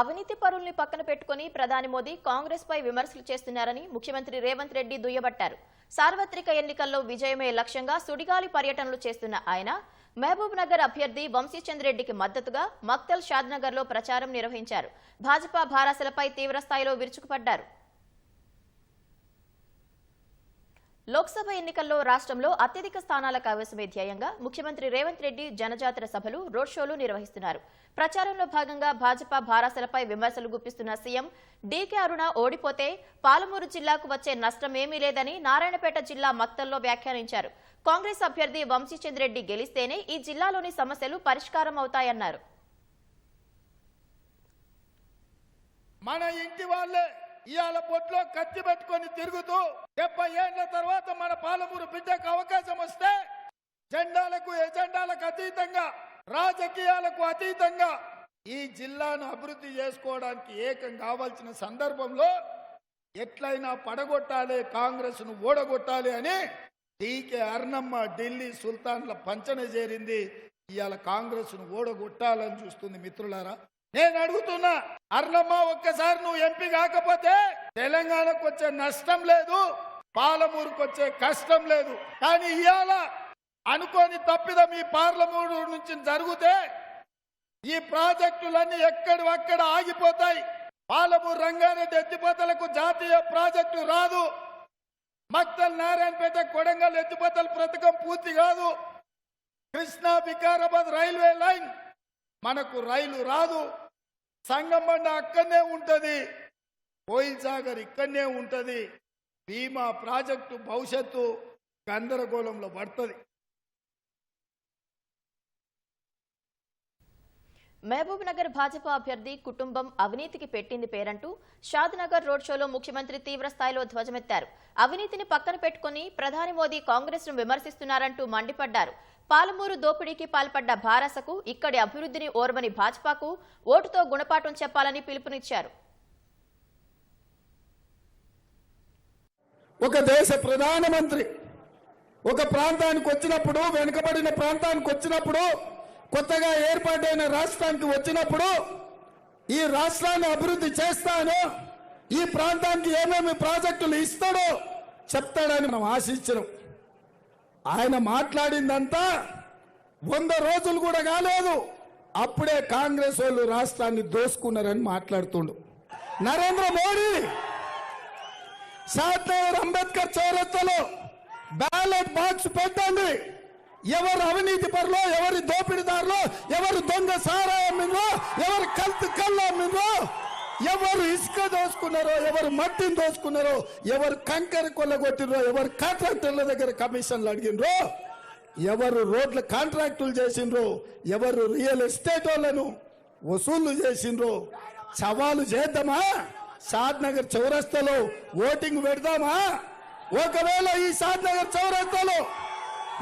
అవినీతి పరుల్ని పక్కన పెట్టుకుని ప్రధాని మోదీ కాంగ్రెస్ పై విమర్శలు చేస్తున్నారని ముఖ్యమంత్రి రేవంత్ రెడ్డి దుయ్యబట్టారు. సార్వత్రిక ఎన్నికల్లో విజయమే లక్ష్యంగా సుడిగాలి పర్యటనలు చేస్తున్న ఆయన మహబూబ్ నగర్ అభ్యర్థి వంశీచంద్ రెడ్డికి మద్దతుగా మక్తల్ షాద్నగర్లో ప్రచారం నిర్వహించారు. భాజపా భారాసలపై తీవ్రస్థాయిలో విరుచుకుపడ్డారు. లోక్సభ ఎన్నికల్లో రాష్ట్రంలో అత్యధిక స్థానాల కైవసమే ధ్యేయంగా ముఖ్యమంత్రి రేవంత్ రెడ్డి జనజాతర సభలు రోడ్ షోలు నిర్వహిస్తున్నారు. ప్రచారంలో భాగంగా భాజపా భారాసలపై విమర్శలు గుప్పిస్తున్న సీఎం డీకే అరుణ ఓడిపోతే పాలమూరు జిల్లాకు వచ్చే నష్టమేమీ లేదని నారాయణపేట జిల్లా మక్తల్లో వ్యాఖ్యానించారు. కాంగ్రెస్ అభ్యర్థి వంశీచంద్ రెడ్డి గెలిస్తేనే ఈ జిల్లాలోని సమస్యలు పరిష్కారం అవుతాయన్నారు. మన ఇంటి వాళ్ళే ఇవాళ బొట్లో కత్తి పెట్టుకొని తిరుగుతూ డెబ్బై ఏళ్ళ తర్వాత మన పాలమూరు బిడ్డకు అవకాశం వస్తే జెండాలకు ఎజెండాలకు అతీతంగా రాజకీయాలకు అతీతంగా ఈ జిల్లాను అభివృద్ధి చేసుకోవడానికి ఏకం కావాల్సిన సందర్భంలో ఎట్లయినా పడగొట్టాలి కాంగ్రెస్ను ఓడగొట్టాలి అని డీకే అర్ణమ్మ ఢిల్లీ సుల్తాన్ల పంచన చేరింది. ఇవాళ కాంగ్రెస్ను ఓడగొట్టాలని చూస్తుంది మిత్రులారా. నేను అడుగుతున్నా అర్లమ్మ ఒక్కసారి నువ్వు ఎంపీ కాకపోతే తెలంగాణకు వచ్చే నష్టం లేదు పాలమూరుకు వచ్చే కష్టం లేదు. కానీ ఇవాళ అనుకోని తప్పిదం ఈ పార్లమూరు నుంచి జరిగితే ఈ ప్రాజెక్టులన్నీ ఎక్కడి అక్కడ ఆగిపోతాయి? పాలమూరు రంగారెడ్డి ఎత్తిపోతలకు జాతీయ ప్రాజెక్టు రాదు. మక్తల్ నారాయణపేట కొడంగల్ ఎత్తిపోతల పథకం పూర్తి కాదు. కృష్ణా వికారాబాద్ రైల్వే లైన్ మనకు రైలు రాదు. సంగమండ అక్కడనే ఉంటది. కోయిల్ సాగర్ ఇక్కడనే ఉంటది. భీమా ప్రాజెక్టు భవిష్యత్తు గందరగోళంలో పడుతుంది. మహబూబ్ నగర్ భాజపా అభ్యర్థి కుటుంబం అవినీతికి పెట్టింది పేరంటూ షాద్ నగర్ రోడ్ షోలో ముఖ్యమంత్రి తీవ్ర స్థాయిలో ధ్వజమెత్తారు. అవినీతిని పక్కన పెట్టుకుని ప్రధాని మోదీ కాంగ్రెస్ను విమర్శిస్తున్నారంటూ మండిపడ్డారు. పాలమూరు దోపిడీకి పాల్పడ్డ భారసకు ఇక్కడి అభివృద్ధిని ఓర్వని భాజపాకు ఓటుతో గుణపాఠం చెప్పాలని పిలుపునిచ్చారు. ఒక దేశ ప్రధానమంత్రి ఒక ప్రాంతానికి వచ్చినప్పుడు వెనుకబడిన ప్రాంతానికి వచ్చినప్పుడు కొత్తగా ఏర్పాటైన రాష్ట్రానికి వచ్చినప్పుడు ఈ రాష్ట్రాన్ని అభివృద్ధి చేస్తాను ఈ ప్రాంతానికి ఏమేమి ప్రాజెక్టులు ఇస్తాడో చెప్తాడని మనం ఆశించడం ఆయన మాట్లాడిందంతా వంద రోజులు కూడా కాలేదు. అప్పుడే కాంగ్రెస్ వాళ్ళు రాష్ట్రాన్ని దోసుకున్నారని మాట్లాడుతుండు. నరేంద్ర మోడీ షాద్నగర్ అంబేద్కర్ చౌరస్తలో బ్యాలెట్ బాక్స్ పెట్టండి. ఎవరు అవినీతి పరులో ఎవరి దోపిడీదారులో ఎవరు దొంగ సారాయమిందో ఎవరు కల్తు కళ్ళు ఎవరు ఇసుక దోసుకున్నారో ఎవరు మట్టిని దోసుకున్నారో ఎవరు కంకర కొల్లగొట్టినో ఎవరు కాంట్రాక్టర్ల దగ్గర కమిషన్లు అడిగినరో ఎవరు రోడ్ల కాంట్రాక్టులు చేసిండ్రో ఎవరు రియల్ ఎస్టేట్ వాళ్ళను వసూళ్ళు చేసిండ్రో సవాలు చేద్దామా? షాద్ నగర్ చౌరస్తాలో ఓటింగ్ పెడదామా? ఒకవేళ ఈ షాద్ నగర్ చౌరస్తాలో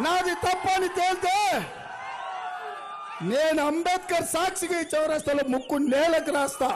నాది తప్పని తేలితే నేను అంబేద్కర్ సాక్షిగా ఈ చౌరస్తాలో ముక్కు నేలకు రాస్తా.